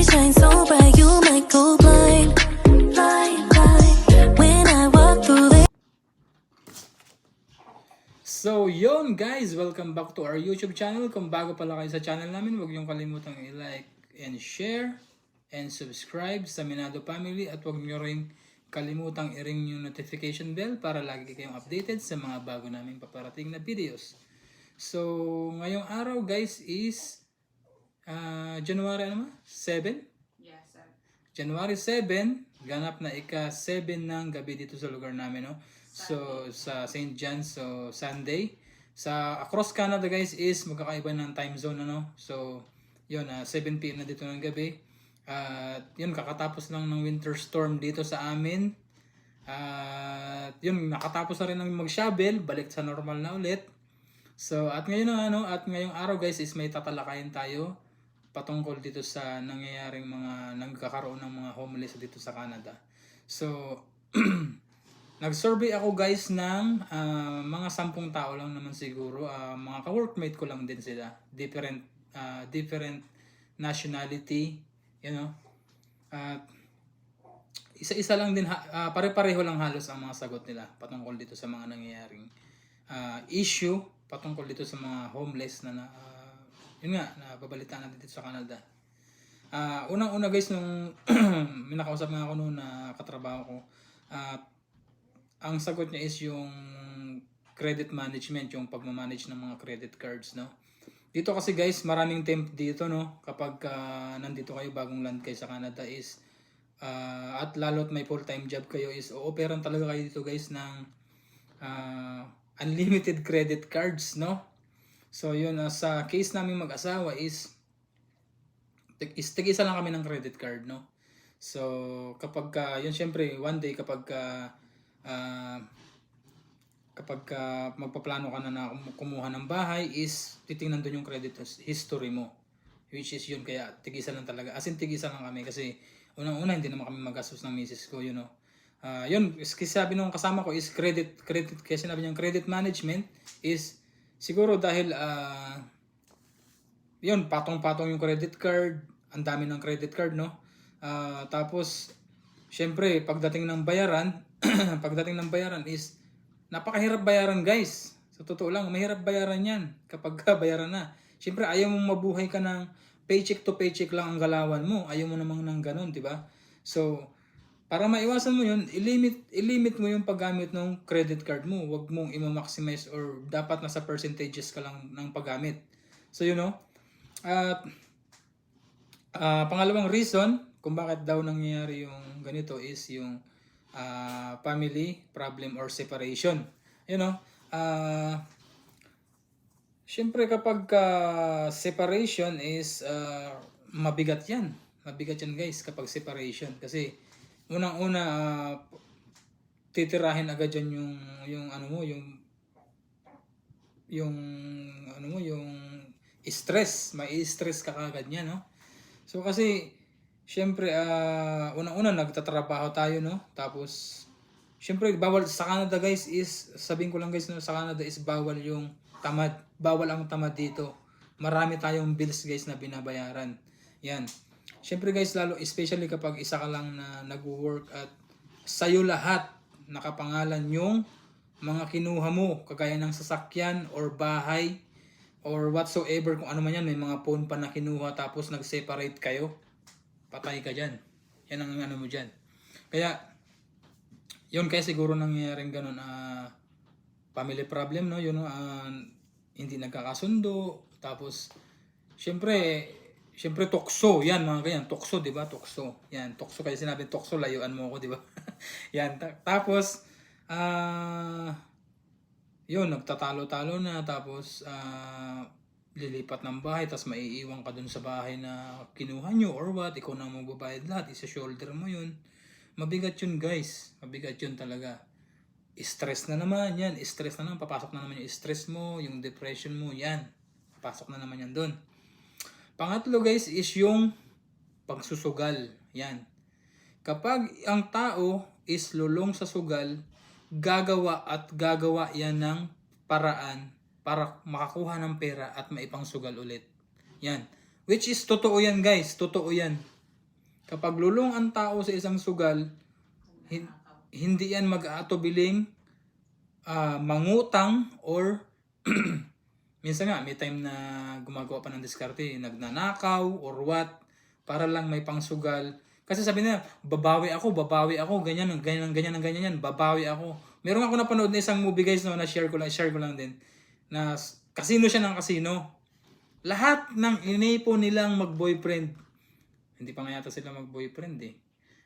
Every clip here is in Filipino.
Shine so bright, you might go blind. Blind, blind. When I walk through the So, yon guys, welcome back to our YouTube channel. Kung bago pala kayo sa channel namin, huwag niyong kalimutang i-like and share and subscribe sa Minado Family at huwag niyo rin kalimutang i-ring yung notification bell para lagi kayong updated sa mga bago namin paparating na videos. So, ngayong araw guys is ah, January ano ma? 7? Yes, sir. January 7, ganap na ika-7 ng gabi dito sa lugar namin, no? So, sa St. John, so Sunday. Sa across Canada, guys, is magkakaiba ng time zone, ano? So, yun, ah, 7 p.m. na dito ng gabi. At yun, kakatapos lang ng winter storm dito sa amin. At yun, nakatapos na rin ng mag-shovel, balik sa normal na ulit. So, at ngayon na ano, at ngayong araw guys is may tatalakayin tayo patungkol dito sa nangyayaring mga nagkakaroon ng mga homeless dito sa Canada. So, nag-survey ako guys ng ah, mga sampung tao lang naman siguro, Ah, mga ka-workmate ko lang din sila, different ah, different nationality, you know. At isa-isa lang din ah, pare-pareho lang halos ang mga sagot nila patungkol dito sa mga nangyayaring ah, issue patungkol dito sa mga homeless na, na ah, yun nga nababalitaan natin dito sa Canada. Ah, unang-una guys nung may nakausap nga ako noon na katrabaho ko at ang sagot niya is yung credit management, yung pagmamanage ng mga credit cards, no? Dito kasi guys, maraming temp dito, no? Kapag ah, nandito kayo, bagong land kayo sa Canada is, ah, at lalo't may full-time job kayo is, ooperan talaga kayo dito guys ng ah, unlimited credit cards, no? So yun, ah, sa case namin mag-asawa is, is tig-isa lang kami ng credit card, no? So, kapag ka, yun syempre, one day kapag ka, ah, kapag ka magpaplano ka na na kum- kumuha ng bahay is titingnan doon yung credit his- history mo. Which is yun, kaya tigisa lang talaga. As in, tigisa lang kami kasi unang-una hindi naman kami magastos ng misis ko, you know. Ah, yun, sabi nung kasama ko is credit, credit, kasi sinabi niyang credit management is siguro dahil ah, yun, patong-patong yung credit card, ang dami ng credit card, no? Ah, tapos, syempre, pagdating ng bayaran, pagdating ng bayaran is, napakahirap bayaran, guys. Sa totoo lang, mahirap bayaran yan kapag ka bayaran na. Syempre, ayaw mong mabuhay ka ng paycheck to paycheck lang ang galawan mo. Ayaw mo namang ng ganun, di ba? So, para maiwasan mo yun, ilimit, ilimit mo yung paggamit ng credit card mo. Huwag mong i-maximize or dapat nasa percentages ka lang ng paggamit. So, you know, at ah, pangalawang reason kung bakit daw nangyayari yung ganito is yung ah, family problem or separation. You know, ah Siyempre kapag ka separation is ah, mabigat 'yan. Mabigat 'yan guys kapag separation kasi unang-una ah, titirahin agad yan yung yung ano mo yung yung ano mo yung stress, may stress ka kagad niya, no? So kasi syempre ah unang-una nagtatrabaho tayo, no? Tapos syempre bawal sa Canada guys is sabihin ko lang guys no, sa Canada is bawal yung tamad. Bawal ang tamad dito. Marami tayong bills guys na binabayaran. Yan. Syempre guys lalo especially kapag isa ka lang na nagwo-work at sa'yo lahat nakapangalan yung mga kinuha mo kagaya ng sasakyan or bahay or whatsoever kung ano man yan may mga phone pa na kinuha tapos nag-separate kayo patay ka dyan. Yan ang ano mo dyan. Kaya yun kaya siguro nangyayaring ganun ah family problem no? Yun ah, hindi nagkakasundo tapos syempre syempre tokso. Yan mga ganyan. Tokso di ba? Tokso. Yan tokso. Kaya sinabi tokso layuan mo ako di ba? Yan. Ta- tapos ah yun nagtatalo-talo na. Tapos ah lilipat ng bahay. Tapos maiiwan ka dun sa bahay na kinuha nyo or what. Ikaw na magbabayad lahat. Isa shoulder mo yun. Mabigat yun guys. Mabigat yun talaga. Stress na naman yan. Stress na naman. Papasok na naman yung stress mo yung depression mo. Yan. Papasok na naman yan doon pangatlo guys is yung pagsusugal. Yan. Kapag ang tao is lulong sa sugal gagawa at gagawa yan ng paraan para makakuha ng pera at maipang sugal ulit. Yan. Which is totoo yan guys. Totoo yan. Kapag lulong ang tao sa isang sugal, hin- hindi yan mag-aatubiling ah, mangutang or minsan nga may time na gumagawa pa ng diskarte, nagnanakaw or what para lang may pangsugal. Kasi sabi nila, babawi ako, babawi ako, ganyan, ganyan, ganyan, ganyan, yan, babawi ako. Meron ako napanood na isang movie guys no, na share ko lang, share ko lang din, na kasino siya ng kasino. Lahat ng inipo nilang mag-boyfriend, hindi pa nga yata sila mag-boyfriend eh.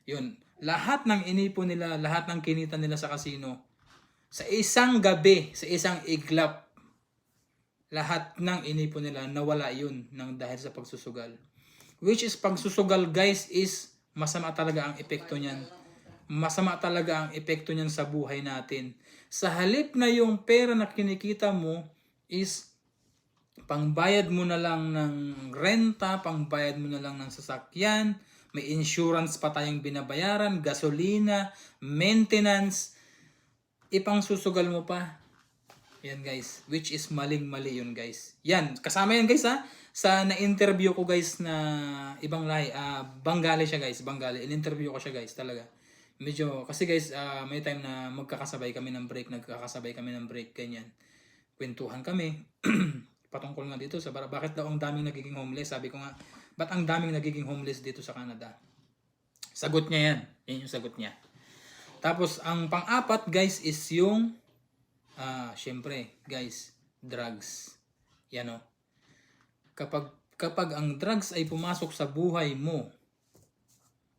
Yun, lahat ng inipo nila, lahat ng kinita nila sa kasino, sa isang gabi, sa isang iglap, lahat ng inipo nila nawala yun ng dahil sa pagsusugal. Which is pagsusugal guys is masama talaga ang epekto niyan. Masama talaga ang epekto niyan sa buhay natin. Sa halip na yung pera na kinikita mo is pangbayad mo na lang ng renta, pangbayad mo na lang ng sasakyan, may insurance pa tayong binabayaran, gasolina, maintenance, ipang susugal mo pa. Yan guys, which is maling-mali yun guys. Yan, kasama yan guys ha. Sa na-interview ko guys na ibang lahi, ah Bengali siya guys, Bengali. In-interview ko siya guys talaga. Medyo, kasi guys, ah, may time na magkakasabay kami ng break, nagkakasabay kami ng break, ganyan. Kwentuhan kami. Patungkol nga dito sa bakit daw ang daming nagiging homeless. Sabi ko nga, ba't ang daming nagiging homeless dito sa Canada? Sagot niya yan. Yan yung sagot niya. Tapos, ang pang-apat guys is yung Ah, syempre, guys, drugs. Yan o. Kapag kapag ang drugs ay pumasok sa buhay mo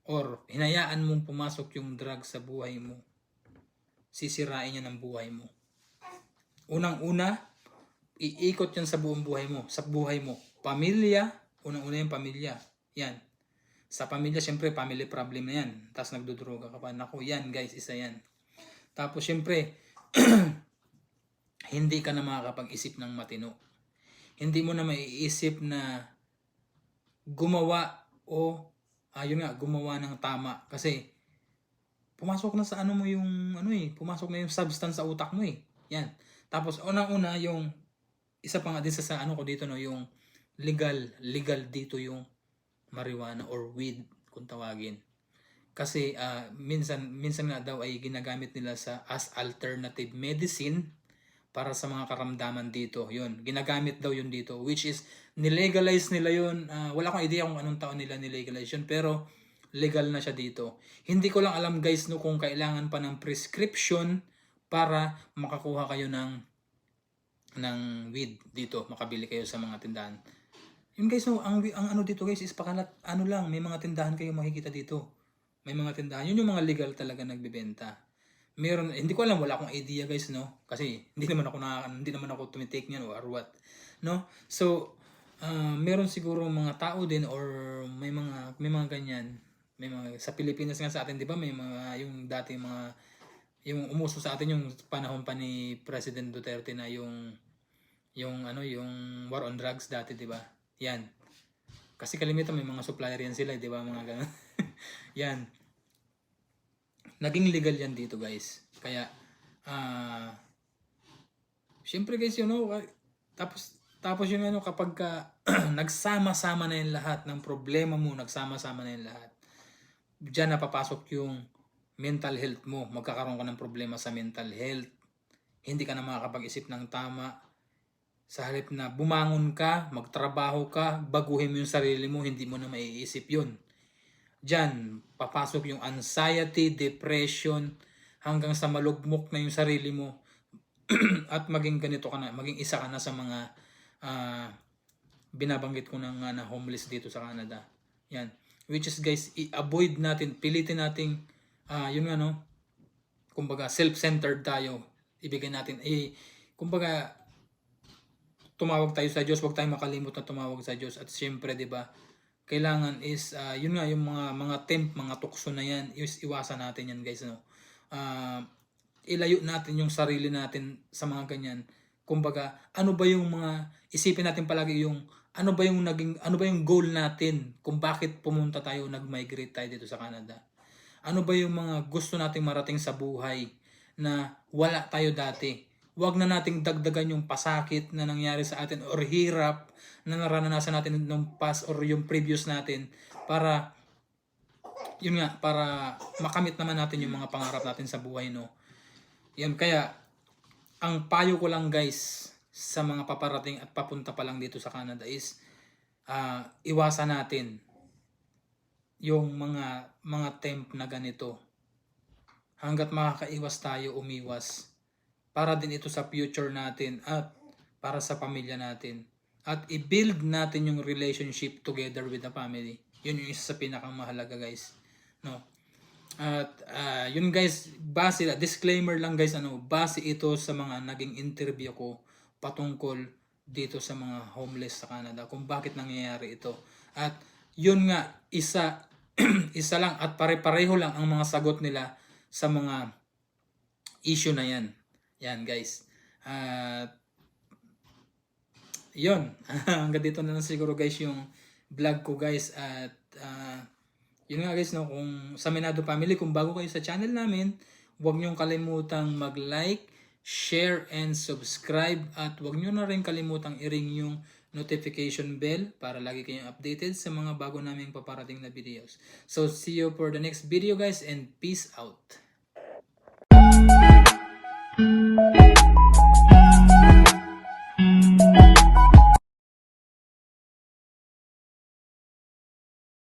or hinayaan mong pumasok yung drugs sa buhay mo, sisirain niya ng buhay mo. Unang-una, iikot yan sa buong buhay mo, sa buhay mo. Pamilya, unang-una yung pamilya. Yan. Sa pamilya, syempre, family problem na yan. Tapos nagdudroga ka pa. Naku, yan guys, isa yan. Tapos syempre, hindi ka na makakapag-isip ng matino. Hindi mo na maiisip na gumawa o ayun nga, gumawa ng tama. Kasi pumasok na sa ano mo yung ano eh, pumasok na yung substance sa utak mo eh. Yan. Tapos unang-una yung isa pa nga din sa, sa ano ko dito no, yung legal, legal dito yung marijuana or weed kung tawagin. Kasi ah, minsan minsan nga daw ay ginagamit nila sa as alternative medicine para sa mga karamdaman dito. Yun, ginagamit daw yun dito which is nilegalize nila yun. Ah, wala akong idea kung anong taon nila nilegalize yun pero legal na siya dito. Hindi ko lang alam guys no kung kailangan pa ng prescription para makakuha kayo ng ng weed dito, makabili kayo sa mga tindahan. Yun guys, no, ang, ang ano dito guys is pakalat, ano lang, may mga tindahan kayo makikita dito. May mga tindahan. Yun yung mga legal talaga nagbebenta. Meron, hindi ko alam, wala akong idea guys, no? Kasi hindi naman ako na, hindi naman ako tumitake niyan or what. No? So, ah, meron siguro mga tao din or may mga, may mga ganyan. May mga, sa Pilipinas nga sa atin, di ba? May mga, yung dati mga, yung umuso sa atin yung panahon pa ni President Duterte na yung yung ano yung war on drugs dati 'di ba? Yan. Kasi kalimitan may mga supplier yan sila, 'di ba? Mga ganun. yan. Naging legal yan dito, guys. Kaya ah Siyempre guys, you know, ah, tapos tapos yung ano kapag ka, nagsama-sama na yung lahat ng problema mo, nagsama-sama na yung lahat. Diyan napapasok yung mental health mo. Magkakaroon ka ng problema sa mental health. Hindi ka na makakapag-isip ng tama. Sa halip na bumangon ka, magtrabaho ka, baguhin mo yung sarili mo, hindi mo na maiisip yun. Diyan, papasok yung anxiety, depression, hanggang sa malugmok na yung sarili mo. at maging ganito ka na, maging isa ka na sa mga ah, binabanggit ko na nga na homeless dito sa Canada. Yan. Which is guys, i-avoid natin, pilitin nating, ah yun nga no, kumbaga self-centered tayo. Ibigay natin, eh, kumbaga, tumawag tayo sa Diyos, huwag tayong makalimot na tumawag sa Diyos. At siyempre, di ba, kailangan is, ah, yun nga, yung mga, mga temp, mga tukso na yan, is, iwasan natin yan guys, no. Ah, ilayo natin yung sarili natin sa mga ganyan. Kumbaga, ano ba yung mga isipin natin palagi yung ano ba yung naging ano ba yung goal natin kung bakit pumunta tayo nag-migrate tayo dito sa Canada? Ano ba yung mga gusto nating marating sa buhay na wala tayo dati? Huwag na nating dagdagan yung pasakit na nangyari sa atin or hirap na naranasan natin nung past or yung previous natin para yun nga, para makamit naman natin yung mga pangarap natin sa buhay, no? Yan, kaya, ang payo ko lang guys, sa mga paparating at papunta pa lang dito sa Canada is, ah, iwasan natin yung mga mga temp na ganito. Hanggat makakaiwas tayo, umiwas. Para din ito sa future natin at para sa pamilya natin. At i-build natin yung relationship together with the family. Yun yung isa sa pinakamahalaga guys. No? At ah, yun guys, base disclaimer lang guys ano, base ito sa mga naging interview ko patungkol dito sa mga homeless sa Canada kung bakit nangyayari ito. At yun nga isa isa lang at pare-pareho lang ang mga sagot nila sa mga issue na yan. Yan guys. At yun. Hanggang dito na lang siguro guys yung vlog ko guys at ah, yun nga guys no kung sa Minado Family kung bago kayo sa channel namin huwag niyong kalimutang mag-like share and subscribe at huwag niyo na rin kalimutang i-ring yung notification bell para lagi kayong updated sa mga bago naming paparating na videos. So see you for the next video guys and peace out. Thank you.